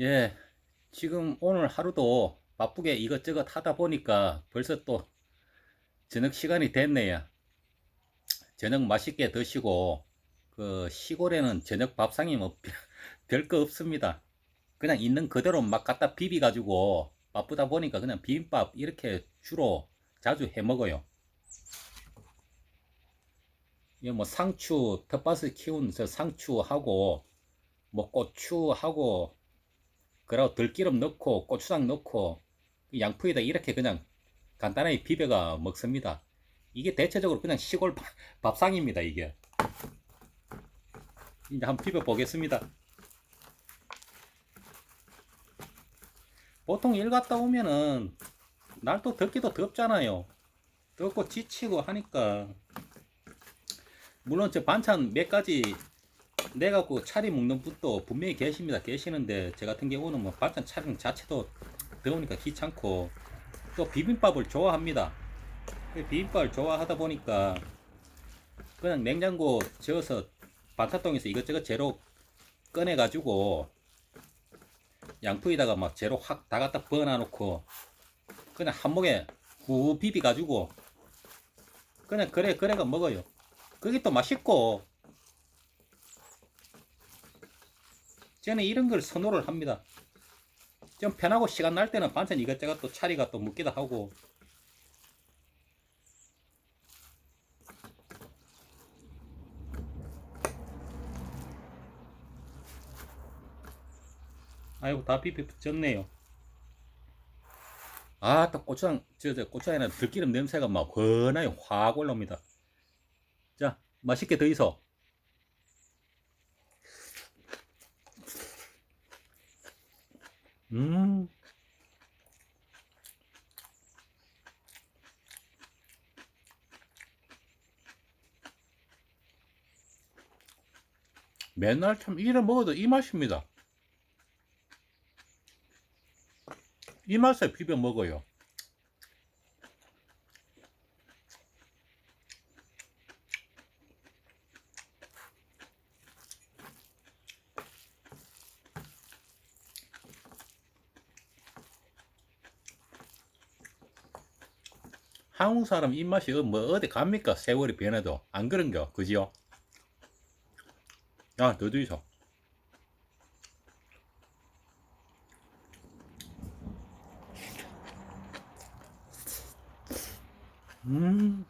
예, 지금 오늘 하루도 바쁘게 이것저것 하다 보니까 벌써 또 저녁 시간이 됐네요. 저녁 맛있게 드시고, 그 시골에는 저녁 밥상이 뭐 별거 없습니다. 그냥 있는 그대로 막 갖다 비비 가지고 바쁘다 보니까 그냥 비빔밥 이렇게 주로 자주 해 먹어요. 이게 뭐 상추, 텃밭을 키운 저 상추하고, 뭐 고추하고, 그리고 들기름 넣고 고추장 넣고 양푸에다 이렇게 그냥 간단하게 비벼가 먹습니다. 이게 대체적으로 그냥 시골 밥- 밥상입니다. 이게 이제 한번 비벼 보겠습니다. 보통 일 갔다 오면은 날도 덥기도 덥잖아요. 덥고 지치고 하니까 물론 저 반찬 몇 가지 내갖고 차리 먹는 분도 분명히 계십니다. 계시는데 제 같은 경우는 뭐 반찬 차림 자체도 더우니까 귀찮고 또 비빔밥을 좋아합니다. 그 비빔밥을 좋아하다 보니까 그냥 냉장고 재워서 반찬통에서 이것저것 재료 꺼내가지고 양푼에다가 막 재료 확 다 갖다 버놔놓고 그냥 한 목에 후 비비가지고 그냥 그래 그래가 먹어요. 그게 또 맛있고 저는 이런 걸 선호를 합니다. 좀 편하고 시간 날 때는 반찬 이것저것 또 차리가 또 묻기도 하고 아이고 다 비벼졌네요. 아, 또 고추장, 저, 저 고추장에는 들기름 냄새가 막 환하게 확 올라옵니다. 자, 맛있게 드이소. 음. 맨날 참 이래 먹어도 이 맛입니다. 이 맛에 비벼 먹어요. 한국 사람 입맛이 어- 뭐 어디 갑니까? 세월이 변해도 안 그런겨, 그지요? 야, 더 드이소. 음.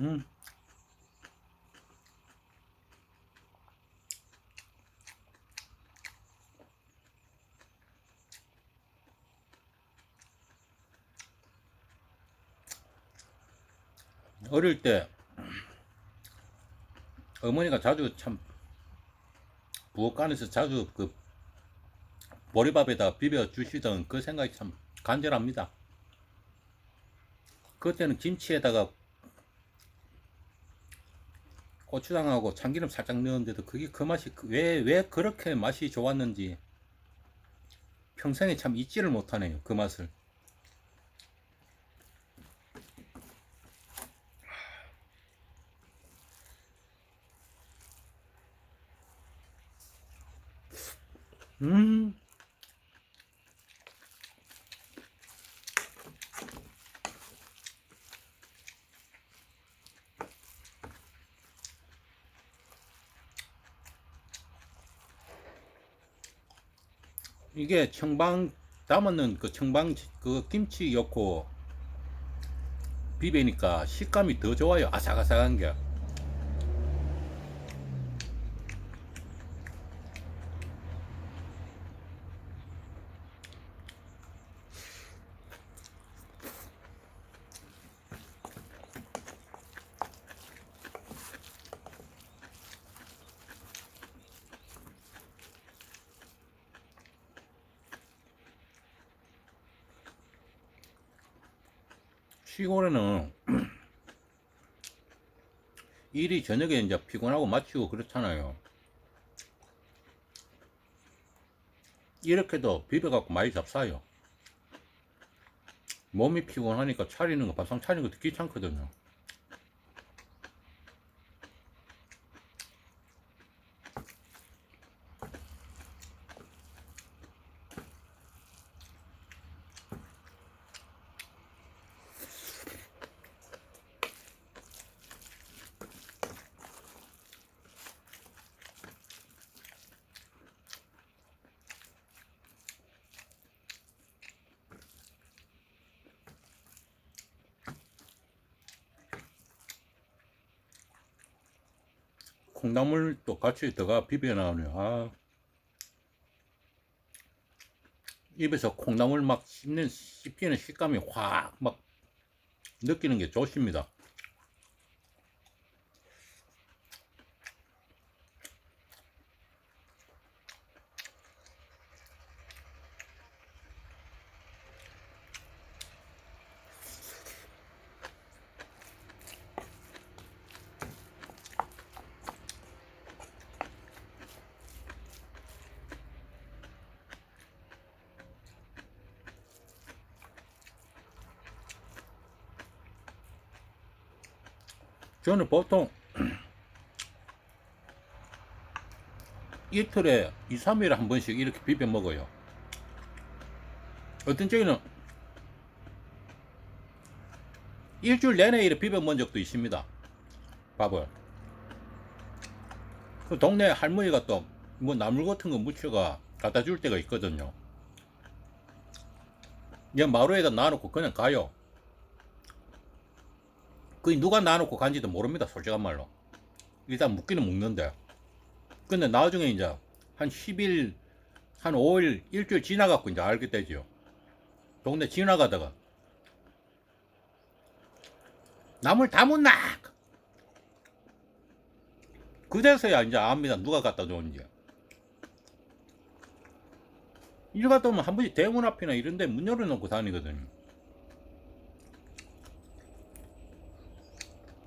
음. 어릴 때 어머니가 자주 참 부엌간에서 자주 그 보리밥에다 비벼 주시던 그 생각이 참 간절합니다. 그때는 김치에다가 고추장하고 참기름 살짝 넣었는데도 그게 그 맛이 왜왜 그렇게 맛이 좋았는지 평생에 참 잊지를 못하네요. 그 맛을. 음. 이게 청방 담았는 그 청방 그 김치 넣고 비비니까 식감이 더 좋아요. 아삭아삭한 게. 시골에는 일이 저녁에 이제 피곤하고 마치고 그렇잖아요. 이렇게도 비벼갖고 많이 잡사요. 몸이 피곤하니까 차리는 거, 밥상 차리는 것도 귀찮거든요. 콩나물 또 같이 들어가 비벼 나오네. 아. 입에서 콩나물 막 씹는 씹히는 식감이 확 막 느끼는 게 좋습니다. 저는 보통 이틀에 2, 3일에 한 번씩 이렇게 비벼 먹어요. 어떤 적에는 일주일 내내 이렇게 비벼 먹은 적도 있습니다. 밥을. 그 동네 할머니가 또 뭐 나물 같은 거 무쳐가 갖다 줄 때가 있거든요. 그냥 마루에다 놔놓고 그냥 가요. 그 누가 놔놓고 간지도 모릅니다. 솔직한 말로. 일단 묵기는 묵는데. 근데 나중에 이제 한 10일, 한 5일, 일주일 지나갖고 이제 알게 되죠. 동네 지나가다가 나물 다 묻나? 그제서야 이제 압니다. 누가 갖다 줬는지. 일 갔다 오면 한 번씩 대문 앞이나 이런 데 문 열어놓고 다니거든요.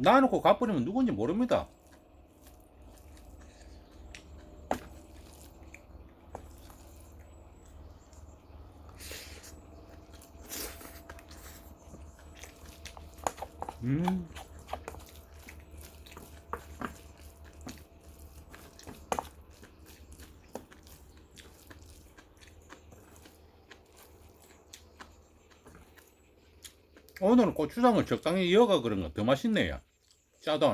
놔놓고 가버리면 누군지 모릅니다. 음. 오늘은 고추장을 적당히 이어가 그런 거더 맛있네요. 짜도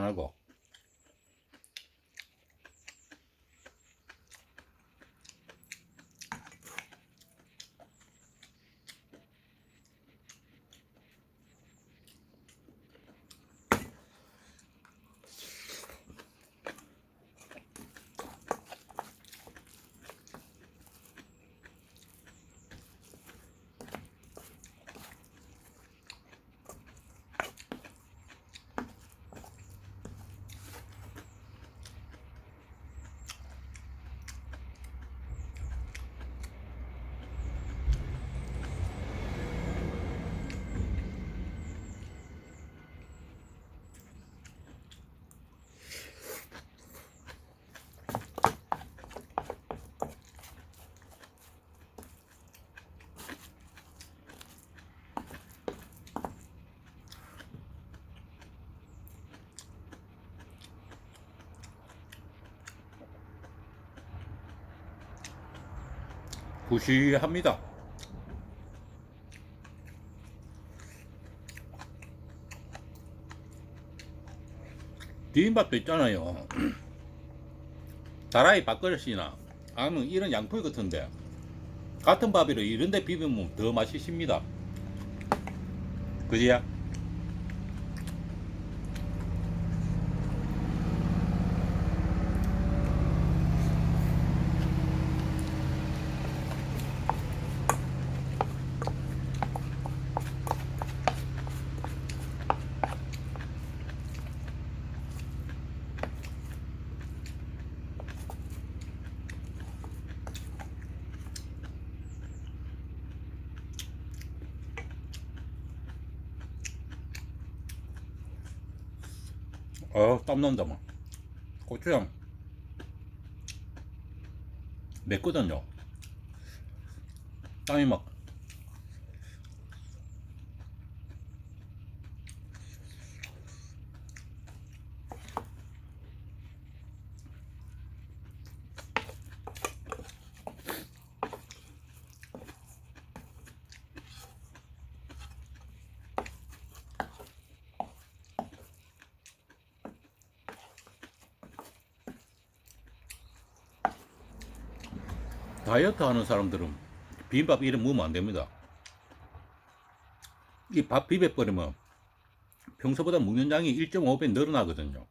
구시합니다. 비빔밥도 있잖아요. 다라이 밥그릇이나 아니면 이런 양풀 같은데 같은 밥이라 이런데 비비면 더 맛있습니다. 그지야? 어, 땀난다, 뭐. 고추장. 맵거든요. 땀이 막. 다이어트 하는 사람들은 비빔밥 이름 먹으면 안 됩니다. 이 밥 비벼버리면 평소보다 먹는 양이 1.5배 늘어나거든요.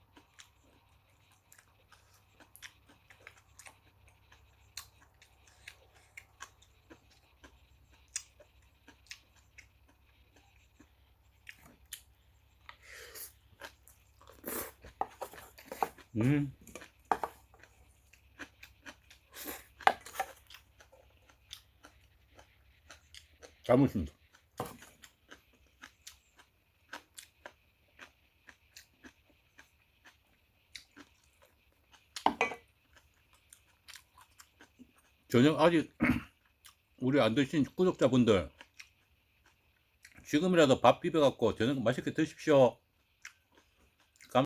음. 잘 먹습니다. 저녁 아직 우리 안 드신 구독자분들 지금이라도 밥 비벼갖고 저녁 맛있게 드십시오.